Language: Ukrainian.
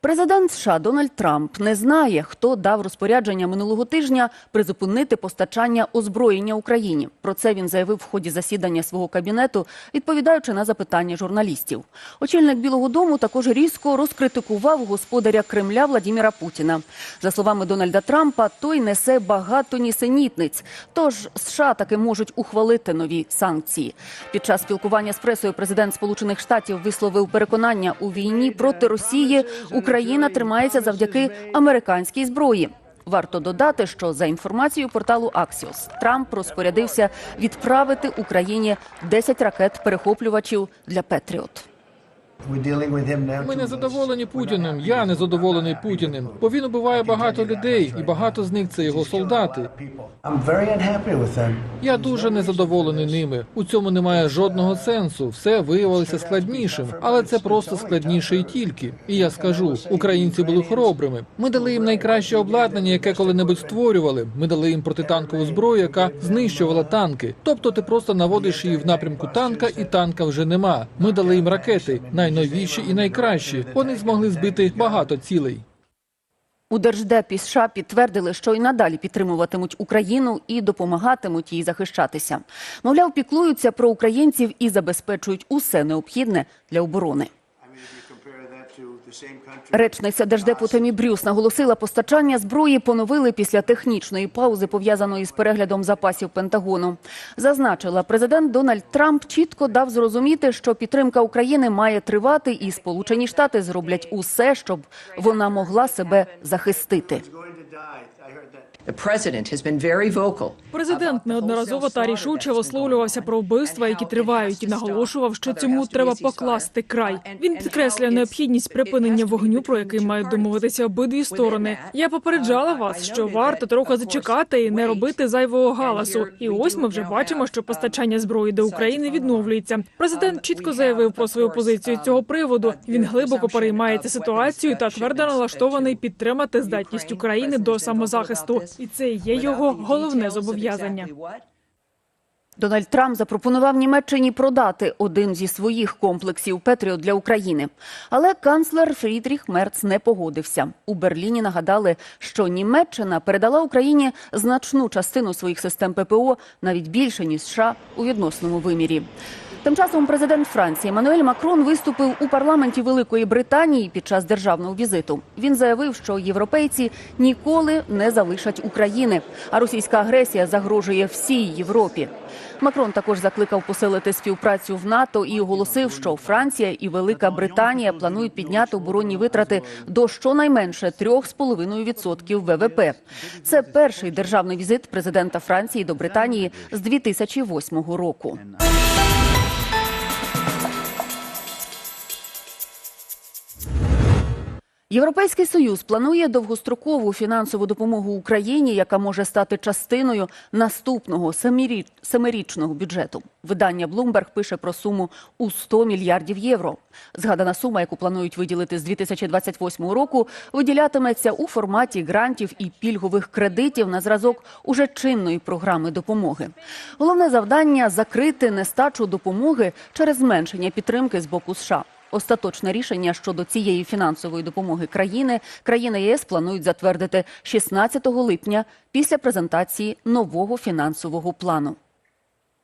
Президент США Дональд Трамп не знає, хто дав розпорядження минулого тижня призупинити постачання озброєння Україні. Про це він заявив в ході засідання свого кабінету, відповідаючи на запитання журналістів. Очільник Білого Дому також різко розкритикував господаря Кремля Владіміра Путіна. За словами Дональда Трампа, той несе багато нісенітниць. Тож США таки можуть ухвалити нові санкції. Під час спілкування з пресою президент Сполучених Штатів висловив переконання у війні проти Росії. Україна тримається завдяки американській зброї. Варто додати, що за інформацією порталу Axios, Трамп розпорядився відправити Україні 10 ракет-перехоплювачів для Петріот. Ми не задоволені Путіним. Я не задоволений Путіним, бо він убиває багато людей, і багато з них це його солдати. Я дуже незадоволений ними. У цьому немає жодного сенсу. Все виявилося складнішим, але це просто складніше і тільки. І я скажу, українці були хоробрими. Ми дали їм найкраще обладнання, яке коли-небудь створювали. Ми дали їм протитанкову зброю, яка знищувала танки. Тобто, ти просто наводиш її в напрямку танка, і танка вже нема. Ми дали їм ракети, найновіші і найкращі. Вони змогли збити багато цілей. У Держдепі США підтвердили, що й надалі підтримуватимуть Україну і допомагатимуть їй захищатися. Мовляв, піклуються про українців і забезпечують усе необхідне для оборони. Речниця Держдепу Темі Брюс наголосила, постачання зброї поновили після технічної паузи, пов'язаної з переглядом запасів Пентагону. Зазначила, президент Дональд Трамп чітко дав зрозуміти, що підтримка України має тривати, і Сполучені Штати зроблять усе, щоб вона могла себе захистити. Президент неодноразово та рішуче висловлювався про вбивства, які тривають, і наголошував, що цьому треба покласти край. Він підкреслює необхідність припинення вогню, про який мають домовитися обидві сторони. Я попереджала вас, що варто трохи зачекати і не робити зайвого галасу. І ось ми вже бачимо, що постачання зброї до України відновлюється. Президент чітко заявив про свою позицію цього приводу. Він глибоко переймається ситуацією та твердо налаштований підтримати здатність України до самозахисту. І це є його головне зобов'язання. Дональд Трамп запропонував Німеччині продати один зі своїх комплексів Петріот для України. Але канцлер Фрідріх Мерц не погодився. У Берліні нагадали, що Німеччина передала Україні значну частину своїх систем ППО, навіть більше ніж США у відносному вимірі. Тим часом президент Франції Еммануель Макрон виступив у парламенті Великої Британії під час державного візиту. Він заявив, що європейці ніколи не залишать України, а російська агресія загрожує всій Європі. Макрон також закликав посилити співпрацю в НАТО і оголосив, що Франція і Велика Британія планують підняти оборонні витрати до щонайменше 3,5% ВВП. Це перший державний візит президента Франції до Британії з 2008 року. Європейський союз планує довгострокову фінансову допомогу Україні, яка може стати частиною наступного семирічного бюджету. Видання Bloomberg пише про суму у 100 мільярдів євро. Згадана сума, яку планують виділити з 2028 року, виділятиметься у форматі грантів і пільгових кредитів на зразок уже чинної програми допомоги. Головне завдання закрити нестачу допомоги через зменшення підтримки з боку США. Остаточне рішення щодо цієї фінансової допомоги країни країни ЄС планують затвердити 16 липня після презентації нового фінансового плану.